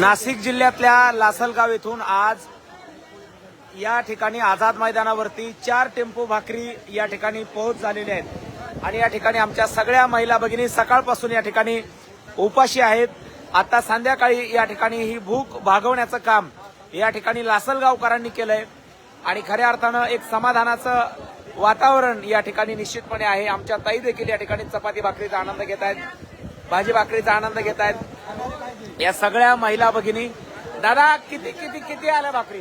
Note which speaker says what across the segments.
Speaker 1: नाशिक जिल्ह्यातल्या लासलगाव येथून आज या ठिकाणी आझाद मैदानावरती चार टेम्पो भाकरी या ठिकाणी पोहोच झालेले आहेत. आणि या ठिकाणी आमच्या सगळ्या महिला भगिनी सकाळपासून या ठिकाणी उपाशी आहेत. आता संध्याकाळी या ठिकाणी ही भूक भागवण्याचं काम या ठिकाणी लासलगावकरांनी केलंय. आणि खऱ्या अर्थानं एक समाधानाचं वातावरण या ठिकाणी निश्चितपणे आहे. आमच्या ताई देखील या ठिकाणी चपाती भाकरीचा आनंद घेत आहेत. भाजी भाकरीचा आनंद घेत आहेत या सगळ्या महिला भगिनी. दादा किती किती किती आल्या भाकरी?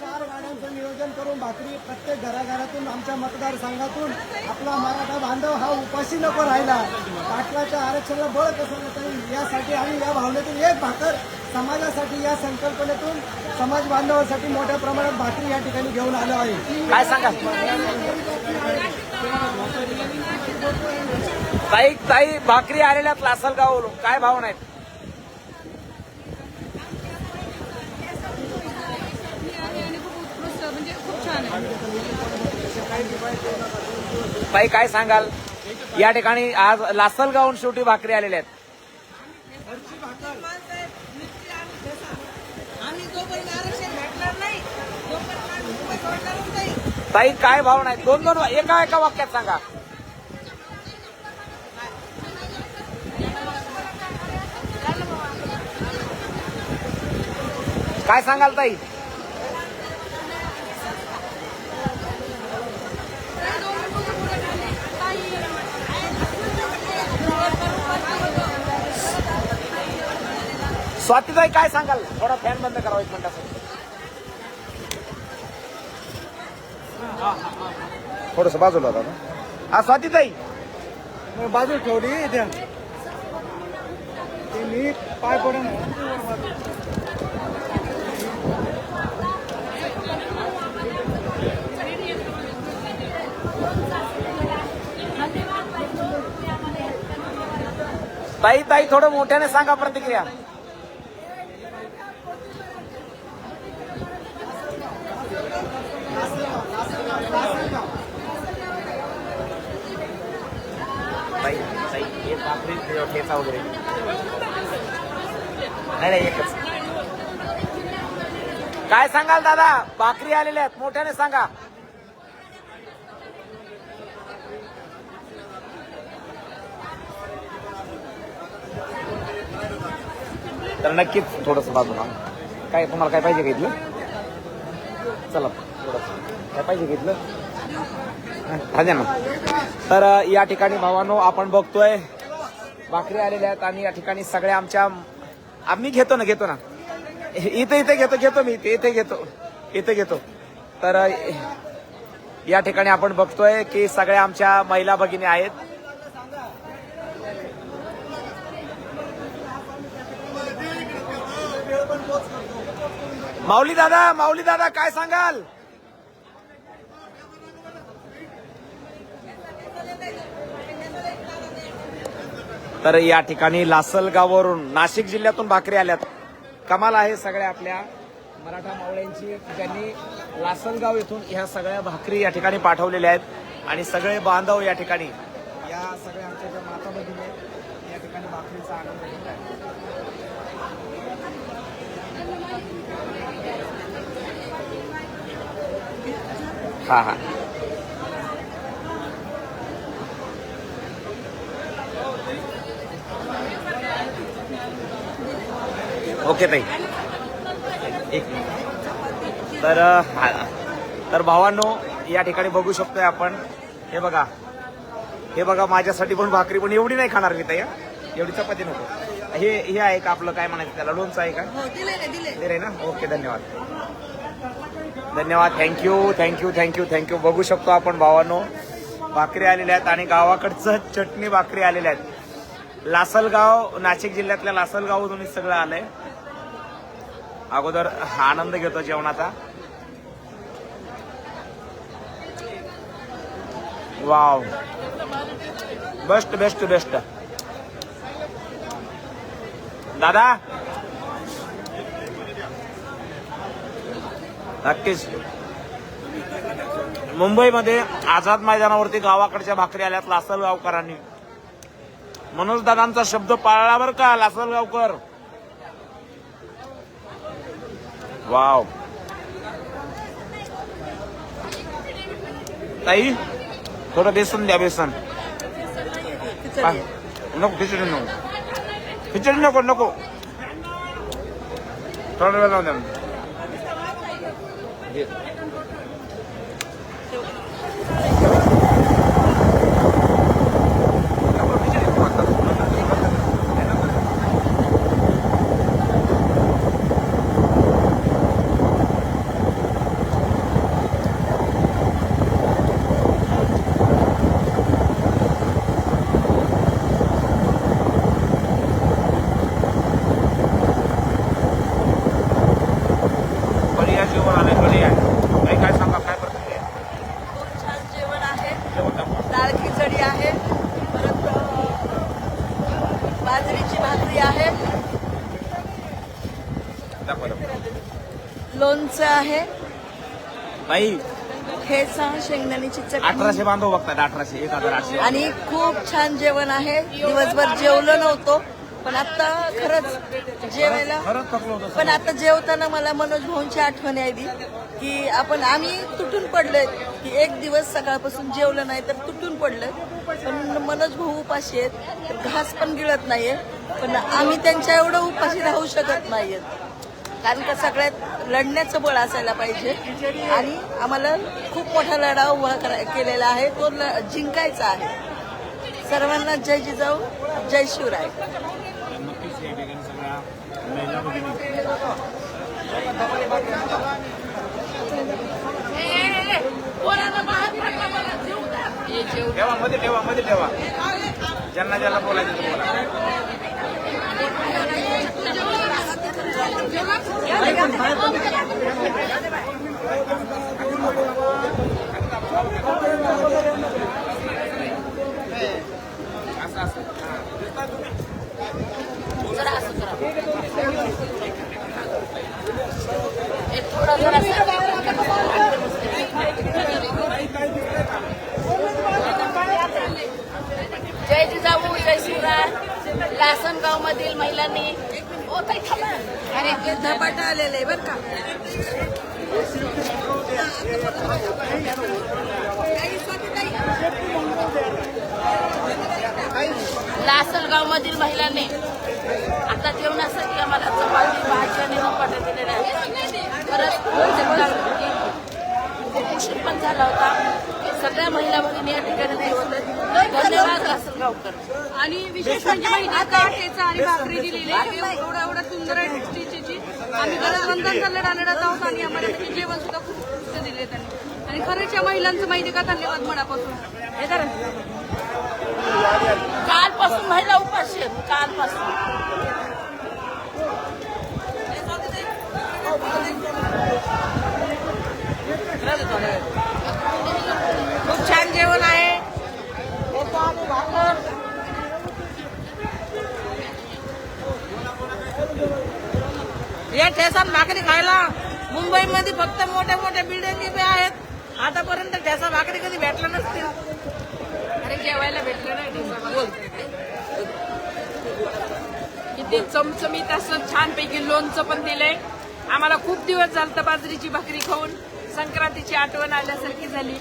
Speaker 2: चार गाड्यांचं नियोजन करून भाकरी प्रत्येक घराघरातून आमच्या मतदारसंघातून. आपला मराठा बांधव हा उपाशी नको राहिला. पाटलाच्या आरक्षणाला बळ कसं नाही यासाठी आणि या भावनेतून एक भाकर समाजासाठी या संकल्पनेतून समाज बांधवासाठी मोठ्या प्रमाणात भाकरी या ठिकाणी घेऊन आलो आहे.
Speaker 1: काय सांगा ताई ताई भाकरी आलेल्यात लासलगाववरून काय भावना आहेत ताई काय सांगाल? या ठिकाणी आज लासलगावहून शेवटी भाकरी आलेल्या आहेत. ताई काय भावना आहेत दोन दोन एका एका वाक्यात सांगा. काय सांगाल ताई? स्वातीताई काय सांगाल? थोडा फॅन बंद करावा एक मिनिटासाठी. थोडस बाजूला होता ना. हा स्वातीताई.
Speaker 2: मग बाजू ठेवली इथे. ते मी पाय पडून
Speaker 1: ताई ताई थोडं मोठ्याने सांगा प्रतिक्रिया. ताई वगैरे. नाही नाही एकच. काय सांगाल दादा? भाकरी आलेल्या आहेत मोठ्याने सांगा. तर नक्कीच थोडस बाजूला. काय तुम्हाला काय पाहिजे घेतलं चला थोडस. काय पाहिजे घेतलं हा ना. तर या ठिकाणी भावानो आपण बघतोय भाकरी आलेल्या आहेत आणि या ठिकाणी सगळ्या आमच्या आम्ही घेतो ना घेतो ना. इथे इथे घेतो घेतो मी इथे इथे घेतो इथे घेतो. तर या ठिकाणी आपण बघतोय की सगळ्या आमच्या महिला भगिनी आहेत. माऊली दादा माऊली दादा काय सांगाल? तर या ठिकाणी लासलगाववरून नाशिक जिल्ह्यातून भाकरी आल्यात. कमाल आहे सगळ्या आपल्या मराठा मावळ्यांची. त्यांनी लासलगाव येथून ह्या सगळ्या भाकरी या ठिकाणी पाठवलेल्या आहेत. आणि सगळे बांधव या ठिकाणी या सगळ्या आमच्या ज्या माता भगिनी आहेत, या ठिकाणी भाकरीचा आनंद घेत आहेत हा हा. ओके ताई. एक तर तर भावांनो या ठिकाणी बघू शकतोय आपण. हे बघा. हे बघा माझ्यासाठी पण भाकरी पण एवढी नाही खाणार मी ताई. एवढी चपाती नको. हे हे आहे का आपलं? काय म्हणायचं त्याला? लोणचं आहे का?
Speaker 3: हो दिले ना?
Speaker 1: ओके धन्यवाद. धन्यवाद. थँक्यू थँक्यू थँक्यू थँक्यू बघू शकतो आपण भावानो. भाकरी आलेल्या आहेत आणि गावाकडचं चटणी भाकरी आलेल्या आहेत. लासलगाव नाशिक जिल्ह्यातल्या लासलगावमधून सगळं आलंय. अगोदर आनंद घेतो जेवणाचा. वाव बेस्ट बेस्ट बेस्ट दादा? नक्कीच. मुंबईमध्ये आझाद मैदानावरती गावाकडच्या भाकरी आल्यात लासल मनोजदादांचा मनोज दादांचा शब्द पाळला बर का लासलगावकर? वाव. ताई थोडं बेसन द्या बेसन. नको खिचडी नको. खिचडी नको नको. थोडं वेळ लावून द्या. हे. नको, खिचडी नको आता. बढिया जेवण आलंय बढिया काही काय सांगा काय करते
Speaker 3: खूप छान जेवण आहे
Speaker 1: जेवण दाखवा.
Speaker 3: डाळ खिचडी आहे परत अं, बाजरीची भाकरी आहे
Speaker 1: दाखवा दाखवा.
Speaker 3: लोणचं आहे? ठेचा शेंगदाण्याची चटणी.
Speaker 1: अठराशे बांधव बघतात अठराशे एक हजार आठशे.
Speaker 3: आणि खूप छान जेवण आहे. दिवसभर जेवलो नव्हतो पण आता खरंच जेवायला
Speaker 1: खरंच थकलो होतो
Speaker 3: पण आता जेवताना मला मनोज भाऊंची आठवण यायली की आपण आम्ही तुटून पडलोय की एक दिवस सकाळपासून जेवलं नाही तर तुटून पडलं पण मनोज भाऊ उपाशी आहेत तर घास पण गिळत नाहीये पण आम्ही त्यांच्या एवढं उपाशी राहू शकत नाहीयेत कारण का सगळ्यात लढण्याचं बळ असायला पाहिजे आणि आम्हाला खूप मोठा लढा उभा केलेला आहे तो ल- जिंकायचा आहे सर्वांना जय जिजाऊ जय शिवराय
Speaker 1: ठेवा मध्ये ठेवा मध्ये ठेवा ज्यांना ज्याला बोलायचं बोला
Speaker 4: जय जिजाऊ जय शिवराय. लासनगाव मधील महिलांनी
Speaker 3: ते धपाटा आलेलं आहे बरं का.
Speaker 4: लासलगाव मधील महिलांनी आता जेवणासाठी आम्हाला चपाती भाजी आणि धपाटे दिलेले आहेत. परत पण झाला होता. सगळ्या महिला भगिनी या ठिकाणी. धन्यवाद लासलगावकर
Speaker 5: आणि विशेष म्हणजे माहिती आहे का ठेचा आणि भाकरी दिलेली आहे. एवढं एवढं सुंदर आहे टेस्टीची आम्ही गरजवंतांचा लढा लढत आहोत आणि आम्हाला त्याचे जेवण सुद्धा खूप उत्कृष्ट दिले त्यांनी. आणि खरंच या महिलांचं माहिती का? धन्यवाद मनापासून.
Speaker 4: हे कालपासून महिला उपाशी आहेत. कालपासून.
Speaker 3: खूप छान जेवण आहे. या ठेसा भाकरी खायला. मुंबईमध्ये फक्त मोठ्या मोठ्या बिल्डिंग उभ्या आहेत. आतापर्यंत ठेसा भाकरी कधी भेटला नसतील.
Speaker 5: अरे जेवायला भेटलं नाही किती चमचमीत असं छानपैकी लोणचं पण दिलंय. आम्हाला खूप दिवस झालं बाजरीची भाकरी खाऊन. संक्रांतीची आठवण आल्यासारखी झाली.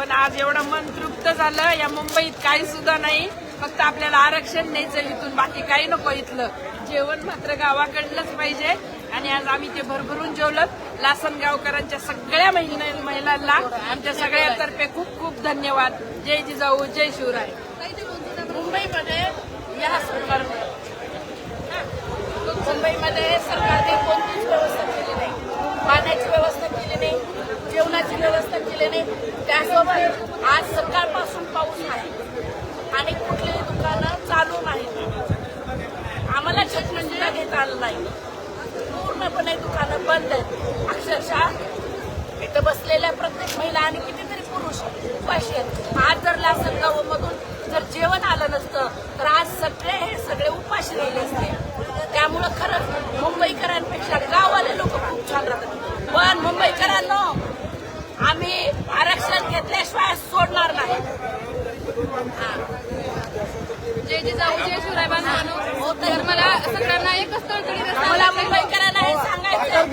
Speaker 5: पण आज एवढं मन तृप्त झालं. या मुंबईत काही सुद्धा नाही. फक्त आपल्याला आरक्षण न्यायचं इथून. बाकी काही नको इथलं. जेवण मात्र गावाकडलंच पाहिजे. आणि आज आम्ही ते भरभरून जेवलं. लासनगावकरांच्या सगळ्या महिला महिलांना आमच्या सगळ्यांतर्फे खूप खूप धन्यवाद. जय जिजाऊ जय शिवराय.
Speaker 4: मुंबईमध्ये या सरकार मुंबईमध्ये सरकारने कोणतीच व्यवस्था केली नाही. पाण्याची व्यवस्था केली नाही. जेवणाची व्यवस्था केली नाही त्याचबरोबर आज सकाळपासून पाऊस आहे आणि कुठलीही दुकानं चालू नाहीत. आम्हाला छत्री घेता आलं नाही. पूर्णपणे दुकानं बंद आहेत. अक्षरशः इथं बसलेल्या प्रत्येक महिला आणि कितीतरी पुरुष उपाशी आहेत. आज जर लासलगावमधून जर जेवण आलं नसतं तर आज सगळे हे सगळे उपाशी राहिले असते. त्यामुळं खरंच मुंबईकरांपेक्षा गाववाले लोक खूप छान राहतात. पण मुंबईकरांना आम्ही आरक्षण घेतल्याशिवाय सोडणार नाही. हा.
Speaker 5: जय
Speaker 6: जय जाऊ जय शिवराय बांधवानो तर मला सगळ्यांना एकच तळतळी
Speaker 4: मला मुंबईकरांना हे सांगायचं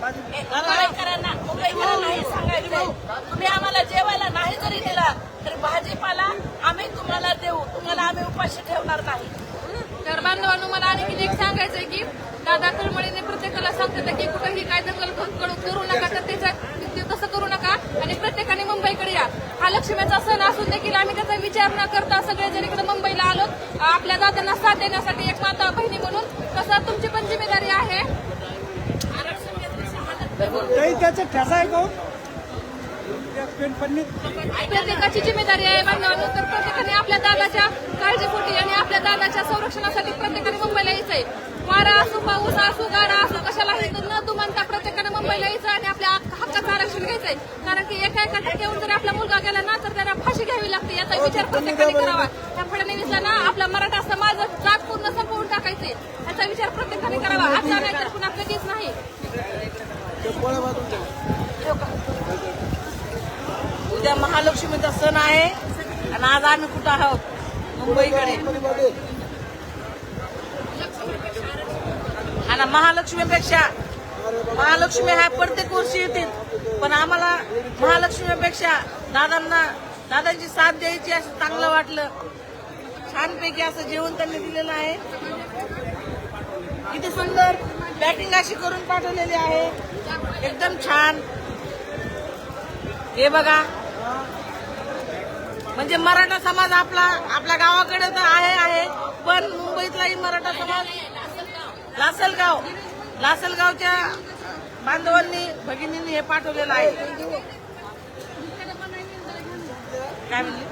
Speaker 4: मुंबईकरांना मुंबईकरांना हे सांगायचं तुम्ही आम्हाला जेवायला नाही जरी दिला तरी भाजीपाला आम्ही तुम्हाला देऊ. तुम्हाला आम्ही उपाशी ठेवणार नाही.
Speaker 6: तर बांधवांनो मला आणखी एक सांगायचंय की दादा कळमळीने प्रत्येकाला सांगतात की कुठेही काय दखल करू करू नका तर त्याचं ते तसं करू नका आणि प्रत्येकाने मुंबईकडे या हा लक्ष्मीचा सण असून देखील आम्ही त्याचा विचार न करता सगळेजण इकडे मुंबईला आलो. आपल्या दादांना साथ देण्यासाठी एक माता बहिणी म्हणून. तसं तुमची पण जिम्मेदारी आहे.
Speaker 2: आहे हो?
Speaker 6: प्रत्येकाची जिम्मेदारी आहे तर प्रत्येकाने आपल्या दादाच्या काळजीपोटी आणि आपल्या दादाच्या संरक्षणासाठी प्रत्येकाने मुंबईला यायचंय. वारा असो पाऊस असो गारा असो कशालाही तर न दुमानता प्रत्येकाने मुंबईला यायचं आणि आपल्या हक्काचं आरक्षण घ्यायचंय. कारण की एका एका टक्क्यावर जर आपला मुलगा गेला ना तर त्याला फाशी घ्यावी लागते. याचा विचार प्रत्येकाने करावा. त्या फडणवीसला ना आपला मराठा समाज जात पूर्ण संपवून टाकायचे याचा विचार प्रत्येकाने करावा. आता नाही तर पुन्हा कधीच नाही.
Speaker 3: उद्या महालक्ष्मीचा सण आहे आणि आज आम्ही कुठं आहोत? मुंबईकडे. आणि महालक्ष्मीपेक्षा महालक्ष्मी हा प्रत्येक वर्षी येते. पण आम्हाला महालक्ष्मीपेक्षा दादांना दादांची साथ द्यायची असं चांगलं वाटलं. छानपैकी असं जेवण त्यांनी दिलेलं आहे. किती सुंदर पॅकिंग अशी करून पाठवलेली आहे. एकदम छान. हे बघा. म्हणजे मराठा समाज आपला आपल्या गावाकडे तर आहे आहे. पण मुंबईतलाही मराठा समाज लासलगाव. लासलगावच्या बांधवांनी भगिनींनी हे पाठवलेलं आहे. काय म्हणले?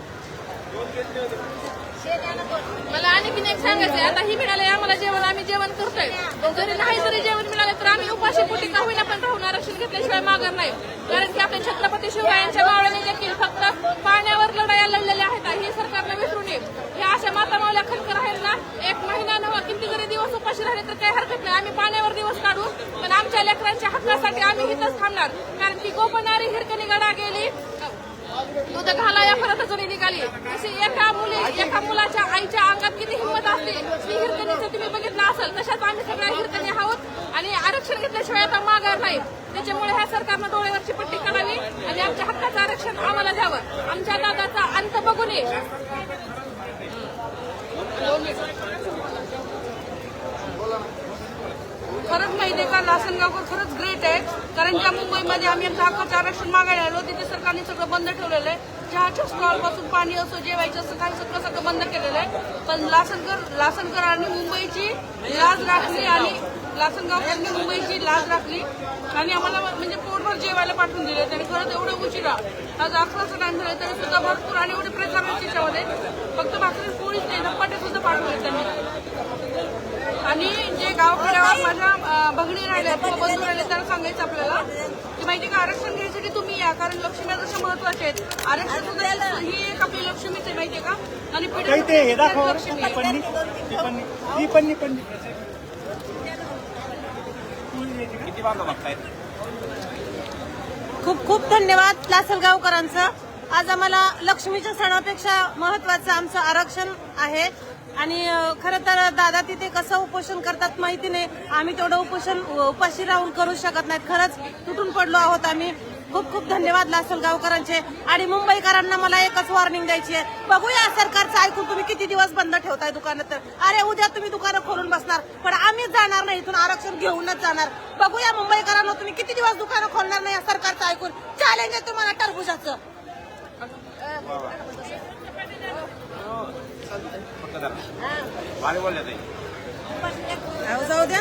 Speaker 6: मला आणखीन एक सांगायचंय. आता ही मिळालंय आम्हाला जेवण आम्ही जेवण करतोय. जरी नाही जरी जेवण मिळालं तर आम्ही उपाशी पोटी का होईना पण राहून आरक्षण घेतल्याशिवाय माघार नाही. कारण की आपल्या छत्रपती शिवरायांच्या मावळ्याने देखील फक्त पाण्यावर लढाया लढलेल्या आहेत हे सरकारनं विसरू नये. ह्या अशा माता मावल्या खटकर आहेत ना एक महिना नव्हा किती जरी दिवस उपाशी राहिले तर काही हरकत नाही. आम्ही पाण्यावर दिवस काढू पण आमच्या लेकरांच्या हक्कासाठी आम्ही इथंच थांबणार. कारण की गोपनारी हिरकणी गडा गेली दूध घाला या परत जणी निघाली. तशी एका मुली एका मुलाच्या आईच्या अंगात किती हिंमत असते. ती हिरकणीचं तुम्ही बघितलं असेल तशाच आम्ही सगळ्या हिरकणी आहोत आणि आरक्षण घेतल्याशिवाय आता माघार नाही. त्याच्यामुळे ह्या सरकारनं डोळ्यावरची पट्टी काढावी आणि आमच्या हक्काचं आरक्षण आम्हाला द्यावं. आमच्या दादाचा अंत बघू नये
Speaker 5: खरंच माहिती आहे का? लासनगावकर खरंच ग्रेट आहे. कारण ज्या मुंबईमध्ये आम्ही आमचं हक्काचं आरक्षण मागायला आलो तिथे सरकारने सगळं बंद ठेवलेलं आहे. चहाच्या स्टॉलपासून पाणी असो जेवायचं असं काही सगळं सगळं बंद केलेलं आहे. पण लासनकर लासनकरांनी मुंबईची लाज राखली आणि लासनगावकरांनी मुंबईची लाज राखली. आणि आम्हाला म्हणजे पोटभर जेवायला पाठवून दिले. त्यांनी खरंच एवढं उशिरा आज अकराचा टाइम झाला तरी सुद्धा भरपूर आणि एवढे प्रकार आहेत त्याच्यामध्ये फक्त भाकरी पोळीच नाही धपाटे सुद्धा पाठवले त्यांनी आणि गावखेड्यावर माझ्या भगिनी राहिल्या किंवा बंधू राहिले त्यांना सांगायचं आपल्याला की माहिती का आरक्षण घ्यायसाठी तुम्ही या कारण लक्ष्मी जशा महत्त्वाचे आहेत. आरक्षण सुद्धा ही एक आपली लक्ष्मीच आहे माहितीये का? आणि
Speaker 2: हे दाखवा
Speaker 5: लक्ष्मी. आहे.
Speaker 7: खूप खूप धन्यवाद लासलगावकरांचं. आज आम्हाला लक्ष्मीच्या सणापेक्षा महत्वाचं आमचं आरक्षण आहे. आणि खरं तर दादा तिथे कसं उपोषण करतात माहिती नाही. आम्ही तेवढं उपोषण उपाशी राहून करू शकत नाहीत. खरंच तुटून पडलो आहोत आम्ही. खूप खूप धन्यवाद लासलगावकरांचे. आणि मुंबईकरांना मला एकच वॉर्निंग द्यायची आहे. बघूया सरकारचं ऐकून तुम्ही किती दिवस बंद ठेवताय दुकानं तर. अरे उद्या तुम्ही दुकानं खोलून बसणार. पण आम्हीच जाणार नाही. इथून आरक्षण घेऊनच जाणार. बघूया मुंबईकरांना तुम्ही किती दिवस दुकानं खोलणार नाही या सरकारचं ऐकून. चॅलेंज आहे तुम्हाला टरबुजाचं
Speaker 1: फक्त जरा. भारी बोलले ताई.
Speaker 7: अहो, जाऊ द्या.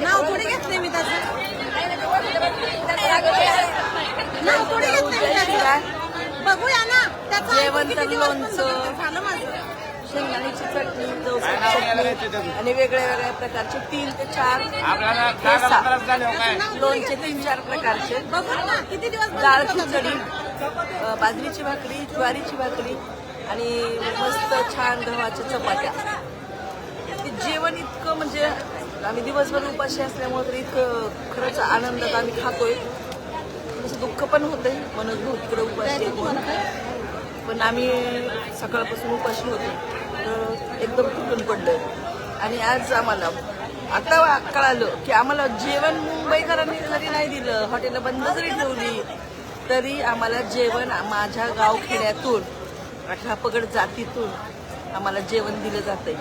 Speaker 7: नाव थोडी घेतलंय मी त्याचं. नाव मी त्याचं. बघूया ना. त्याचं
Speaker 3: जेवण
Speaker 7: किती
Speaker 3: तर
Speaker 7: दिवस बंद
Speaker 3: लोणचं.
Speaker 7: करतात. झालं माझं.
Speaker 3: शेंगदाण्याची चटणी जवसाची
Speaker 1: काय
Speaker 3: चटणी आणि वेगळ्या वेगळ्या प्रकारचे तीन ते चार
Speaker 1: आपल्याला
Speaker 3: ते.
Speaker 1: त्रास झाले हो काय?
Speaker 3: लोणचे तीन चार प्रकारचे.
Speaker 7: बघू ना किती दिवस बंद
Speaker 3: डाळ खिचडी. अ, बाजरीची भाकरी ज्वारीची भाकरी आणि मस्त छान गव्हाच्या चपात्या. जेवण इतकं म्हणजे आम्ही दिवसभर उपाशी असल्यामुळे तर इतकं खरंच आनंदात आम्ही खातोय. तसं दुःख पण होतंय. मनोज भाऊ तिकडे उपाशी. पण आम्ही सकाळपासून उपाशी होतो. तर एकदम तुटून पडलं आणि आज आम्हाला आता कळालं की आम्हाला जेवण मुंबईकरांनी जरी नाही दिलं हॉटेल बंद जरी ठेवली तरी आम्हाला जेवण माझ्या गावखेड्यातून अठरापगड जातीतून आम्हाला जेवण दिलं जातंय.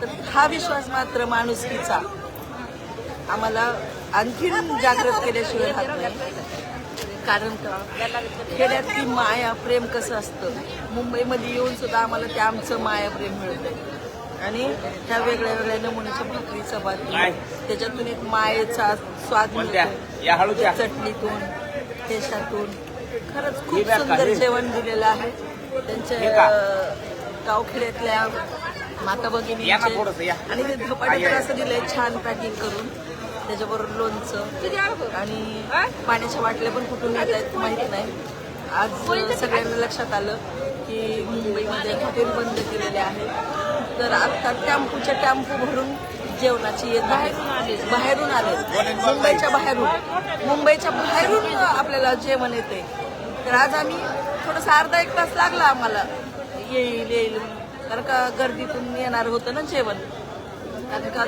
Speaker 3: तर हा विश्वास मात्र माणुसकीचा. आम्हाला आणखीन जागृत केल्याशिवाय राहत नाही. कारण का? खेड्यात ती माया प्रेम कसं असतं? मुंबईमध्ये येऊन सुद्धा आम्हाला ते आमचं माया प्रेम मिळतं. आणि ह्या वेगळ्या वेगळ्या नमुन्याच्या भाकरी चपाती? त्याच्यातून एक मायेचा स्वाद? मिळतो? चटणीतून ठेशातून खरंच खूप सुंदर. जेवण दिलेलं आहे. त्यांच्या गावखेड्यातल्या माता
Speaker 1: या ना
Speaker 3: भगिनींचे
Speaker 1: थोडंसं, या.
Speaker 3: आणि ते धपाटे तर असं दिलंय छान पॅकिंग करून. त्याच्याबरोबर लोणचं. आणि पाण्याच्या बाटल्या पण कुठून येत आहेत माहीत नाही. आज सगळ्यांना लक्षात आलं की मुंबईमध्ये हॉटेल बंद केलेले आहे तर आता टॅम्पूच्या टॅम्पू भरून जेवणाची येत आहे बाहेरून आले. मुंबईच्या बाहेरून. मुंबईच्या बाहेरून आपल्याला जेवण येते तर आज आम्ही थोडंसं अर्धा एक तास लागला आम्हाला. येईल येईल. कारण का गर्दीतून येणार होतं ना जेवण. कारण का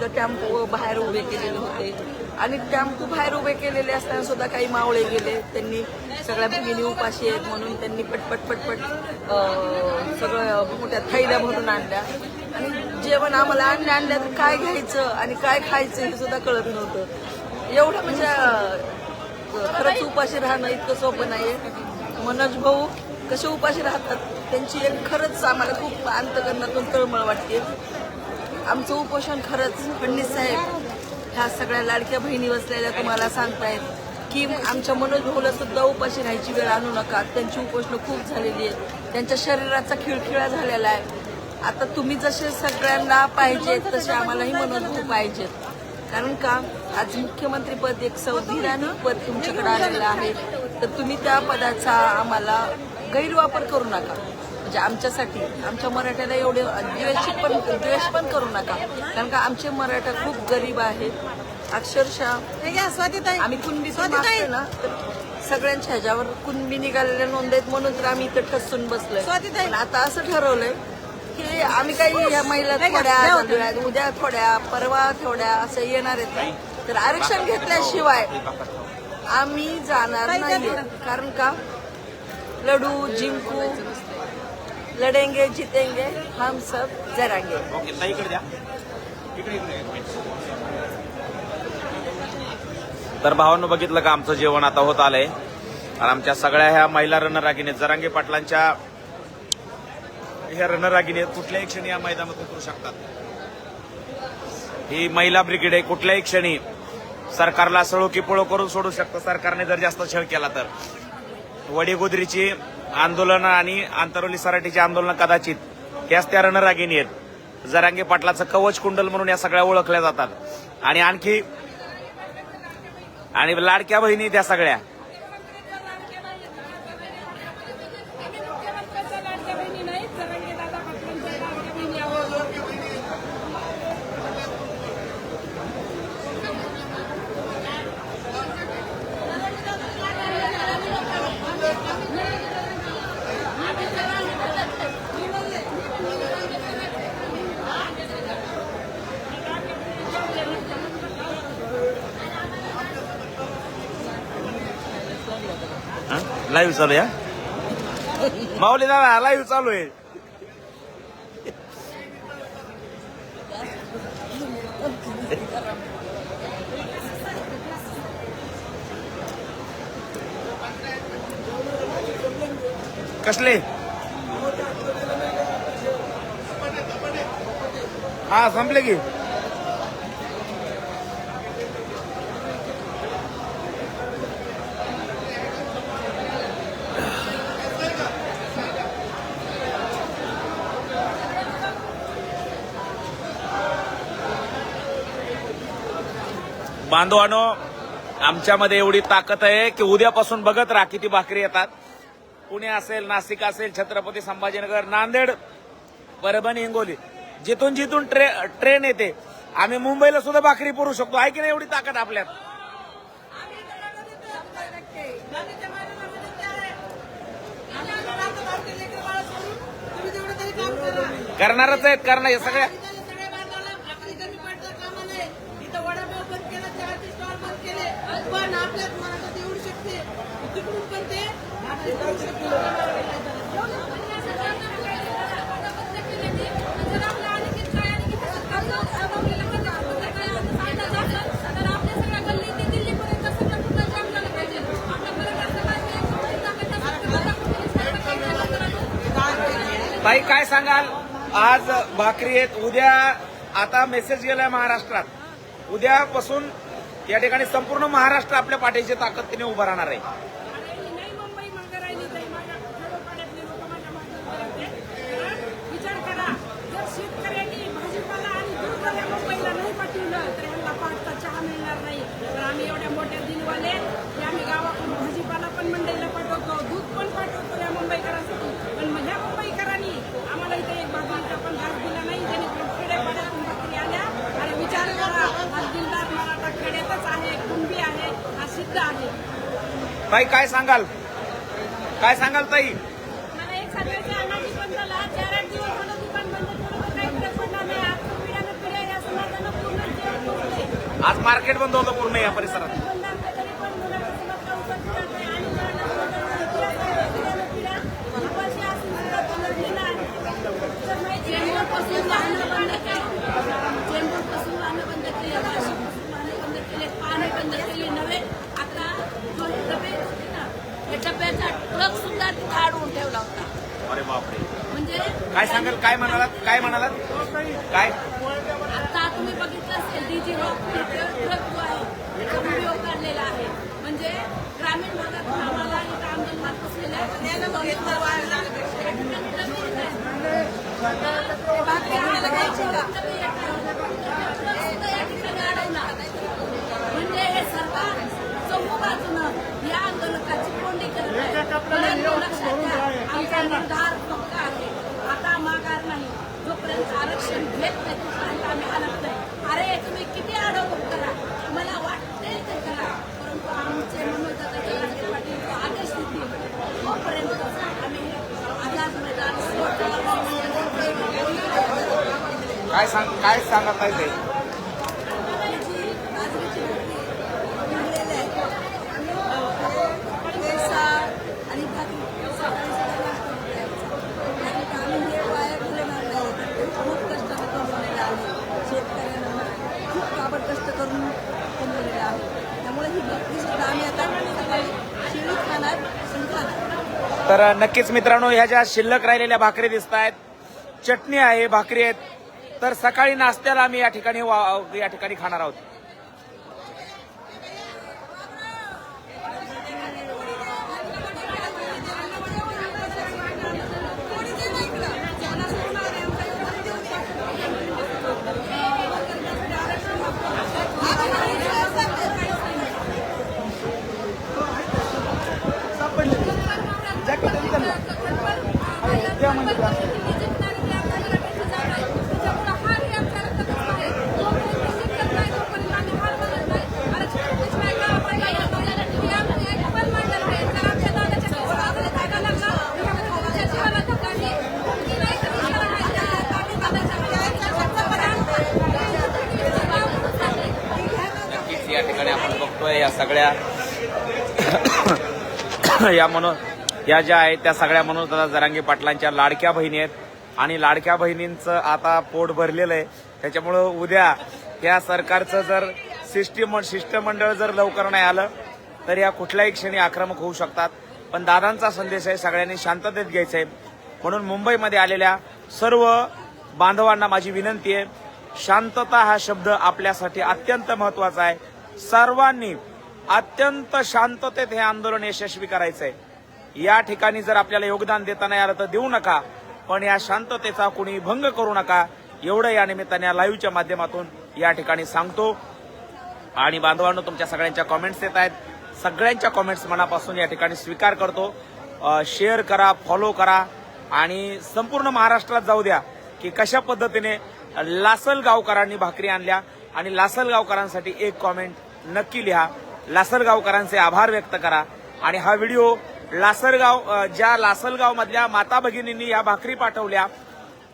Speaker 3: तर टॅम्पो बाहेर उभे केलेले होते. आणि टॅम्पो बाहेर उभे केलेले असताना सुद्धा काही मावळे गेले. त्यांनी सगळ्या भगिनी उपाशी आहेत म्हणून त्यांनी पटपट पटपट सगळं मोठ्या थैल्या भरून आणल्या. आणि जेवण आम्हाला आणल्या आणल्या तर काय घ्यायचं आणि काय खायचं हे सुद्धा कळत नव्हतं. एवढं म्हणजे खरंच उपाशी राहणं इतकं सोपं नाही मनोज भाऊ कसे उपाशी राहतात? त्यांची एक खरंच आम्हाला खूप अंतकरणातून तळमळ वाटते. आमचं उपोषण खरंच फडणीस साहेब ह्या सगळ्या लाडक्या बहिणी बसलेल्या तुम्हाला सांगतायत की आमच्या मनोज भाऊला सुद्धा उपाशी राहायची वेळ आणू नका. त्यांची उपोषणं खूप झालेली आहे त्यांच्या शरीराचा खिळखिळा झालेला आहे. आता तुम्ही जसे सगळ्यांना पाहिजेत तसे आम्हालाही मनोज भाऊ पाहिजेत. कारण का? आज मुख्यमंत्री पद एक संविधान पद तुमच्याकडे आलेलं आहे. तर तुम्ही त्या पदाचा आम्हाला गैरवापर करू नका. म्हणजे आमच्यासाठी आमच्या मराठ्याला एवढे द्वेष पण द्वेष पण करू नका. कारण का आमचे मराठा खूप गरीब आहेत. अक्षरशः
Speaker 7: हे स्वातीताई.
Speaker 3: आम्ही कुणबी ना तर सगळ्यांच्या ह्याच्यावर कुणबी निघालेल्या नोंद आहेत म्हणून तर आम्ही इथं ठसून बसलोय.
Speaker 7: स्वातीताई.
Speaker 3: आता असं ठरवलंय की आम्ही काही या महिला? थोड्या उद्या थोड्या परवा थोड्या असं येणार आहेत तर आरक्षण घेतल्याशिवाय आम्ही जाणार नाही. कारण का? लढू जिंकू लढेंगे जितेंगे हम सब जरांगे।
Speaker 1: ओके ताई इकडे द्या इकडे इकडे. तर भावांनो बघितलं का आमचं जेवण आता होत आलंय. आणि आमच्या सगळ्या ह्या महिला रणरागिने जरांगे पाटलांच्या ह्या रणरागिने कुठल्याही क्षणी या मैदानात उतरू शकतात. ही महिला ब्रिगेड आहे कुठल्याही क्षणी. सरकारला सळो की पळो करून सोडू शकतं. सरकारने जर जास्त छळ केला तर. वडीगोदरीची आंदोलनं आणि आंतरवली सराटीची आंदोलनं कदाचित याच त्या रणरागिनी आहेत. जरांगे पाटलाचं कवच कुंडल म्हणून या सगळ्या ओळखल्या जातात. आणि आणखी आणि लाडक्या बहिणी त्या सगळ्या. लाईव्ह चालू या माऊली दादा लाईव्ह चालू आहे. कसले? हा संपले की. बांधवानो आमच्यामध्ये एवढी ताकद आहे की उद्यापासून बघत राहा किती भाकरी येतात. पुणे असेल नाशिक असेल छत्रपती संभाजीनगर नांदेड परभणी हिंगोली. जिथून जिथून ट्रे ट्रेन येते. आम्ही मुंबईला सुद्धा भाकरी पुरू शकतो. आहे की नाही एवढी ताकद आपल्यात? करणारच आहेत करणार हे सगळ्या
Speaker 6: सगळ्या बांधवाला भाकरी कमी पडता कामा नये इथं वडापाव बंद केला चहाचे स्टॉल बंद केले पण आपल्यात मराठात एवढी शक्ती तिकडून पण ते भाकरी
Speaker 1: ताई काय सांगाल? आज भाकरी आहेत. उद्या आता मेसेज गेलाय महाराष्ट्रात. उद्यापासून या ठिकाणी संपूर्ण महाराष्ट्र आपल्या पाठीची ताकदीने उभं राहणार आहे
Speaker 4: नाही मुंबई मागे राहिली तरी माझ्या खेडोपाड्यातले लोक माझ्या मागे उभे राहते. कारण विचार करा जर शेतकऱ्यांनी भाजीपाला आणि दूध जर या मुंबईला नाही पाठवलं तर ह्यांना पाचता चहा मिळणार नाही तर आम्ही एवढ्या मोठ्या दिलवाले की आम्ही गावाकडून भाजीपाला पण मंडईला पाठवतो दूध पण पाठवतो या मुंबईकरांसाठी पण ह्या मुंबईकरांनी आम्हाला इथे एक भाकरीचा पण घास दिला नाही जेणेकरून खेड्यापाड्यातून भाकरी आल्या आणि विचार करा हा दिलदार मराठा खेड्यातच आहे कुणबी आहे हा सिद्ध आहे
Speaker 1: ताई काय सांगाल? काय सांगाल ताई?
Speaker 4: आज
Speaker 1: मार्केट बंद होतं पूर्ण या परिसरात
Speaker 4: बंद असलं तरी पण मुलांना समजलं उगाच फिरत नाही आणि मुलांना समजलं पिढ्यानं पिढ्या उपाशी असून सुद्धा समजलेलं आहे तर माहिती आहे, चेंबूरपासून वाहनं बंद केली चेंबूरपासून वाहनं बंद केली वाशिमपासून वाहनं बंद केले पाणी बंद केले नव्हे आता जो डबे होते ना या डब्याचा ट्रक सुद्धा तिथे अडवून ठेवला होता
Speaker 1: अरे बापरे
Speaker 4: म्हणजे
Speaker 1: काय सांगाल? काय म्हणालात? काय म्हणालात? काय?
Speaker 4: आता तुम्ही बघितलं असेल डीजी रॉक ट्रक जो आहे त्याचा व्हिडिओ काढलेला आहे. म्हणजे ग्रामीण भागात आम्हाला इथं आंदोलनात बसलेल्या आम्हाला द्यायची का? ट्रक सुद्धा या ठिकाणी अडवला. म्हणजे हे सरकार चौघ बाजूनं या आंदोलकाची कोंडी करत आहे. परंतु लक्षात घ्या, आमचा निर्धार पक्का आहे आता माघार नाही जोपर्यंत आरक्षण घेत नाही तोपर्यंत आम्ही हलत नाही अरे तुम्ही किती आडवणूक करा तुम्हाला वाटते ते करा परंतु आमचे मनोजदादा जरांगे पाटील जो आदेश देतील तोपर्यंत आम्ही आझाद मैदान सोडणार
Speaker 1: काय सांग काय सांगत आहे ताई
Speaker 3: बाजरीची बाजरीची भाकरी उरलेल्या आहेत पैसा आणि भाकरी सकाळी सकाळी नाश्ता होता यायचा. आणि आम्ही हे वाया घालवणार नाही खूप कष्टाने कमवलेलं आहे शेतकऱ्यांना खूप काबड कष्ट करून कमवलेलं आहे त्यामुळे ही भाकरी सुद्धा आम्ही आता सकाळी शिळी सांगत नाही ते
Speaker 1: तर नक्कीच मित्रांनो ह्या ज्या शिल्लक राहिलेल्या भाकरी दिसत आहेत चटणी आहे भाकरी आहेत. तर सकाळी नाश्त्याला आम्ही या ठिकाणी वा- या ठिकाणी खाणार आहोत. या म्हणून या ज्या आहेत त्या सगळ्या म्हणून जरांगे पाटलांच्या लाडक्या बहिणी आहेत. आणि लाडक्या बहिणींचं आता पोट भरलेलं आहे. त्याच्यामुळं उद्या या सरकारचं जर शिष्टीम शिष्टमंडळ जर लवकर नाही आलं तर या कुठल्याही क्षणी आक्रमक होऊ शकतात. पण दादांचा संदेश आहे सगळ्यांनी शांततेत घ्यायचा आहे. म्हणून मुंबईमध्ये आलेल्या सर्व बांधवांना माझी विनंती आहे शांतता हा शब्द आपल्यासाठी अत्यंत महत्त्वाचा आहे. सर्वांनी अत्यंत शांततेत हे आंदोलन यशस्वी करायचं आहे या ठिकाणी जर आपल्याला योगदान देताना नाही तर देऊ नका पण या शांततेचा कुणी भंग करू नका एवढं या निमित्ताने या लाईव्हच्या माध्यमातून या ठिकाणी सांगतो. आणि बांधवांनो तुमच्या सगळ्यांच्या कॉमेंट्स येत आहेत. सगळ्यांच्या कॉमेंट्स मनापासून या ठिकाणी स्वीकार करतो. शेअर करा फॉलो करा. आणि संपूर्ण महाराष्ट्रात जाऊ द्या की कशा पद्धतीने लासलगावकरांनी भाकरी आणल्या. आणि लासलगावकरांसाठी एक कॉमेंट नक्की लिहा. लासलगावकरांचे आभार व्यक्त करा. आणि हा व्हिडिओ लासलगाव ज्या लासलगाव मधल्या माता भगिनींनी या भाकरी पाठवल्या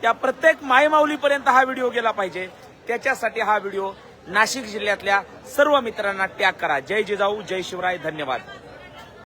Speaker 1: त्या प्रत्येक मायमाऊलीपर्यंत हा व्हिडिओ गेला पाहिजे. त्याच्यासाठी हा व्हिडिओ नाशिक जिल्ह्यातल्या सर्व मित्रांना टॅग करा. जय जिजाऊ जय शिवराय धन्यवाद.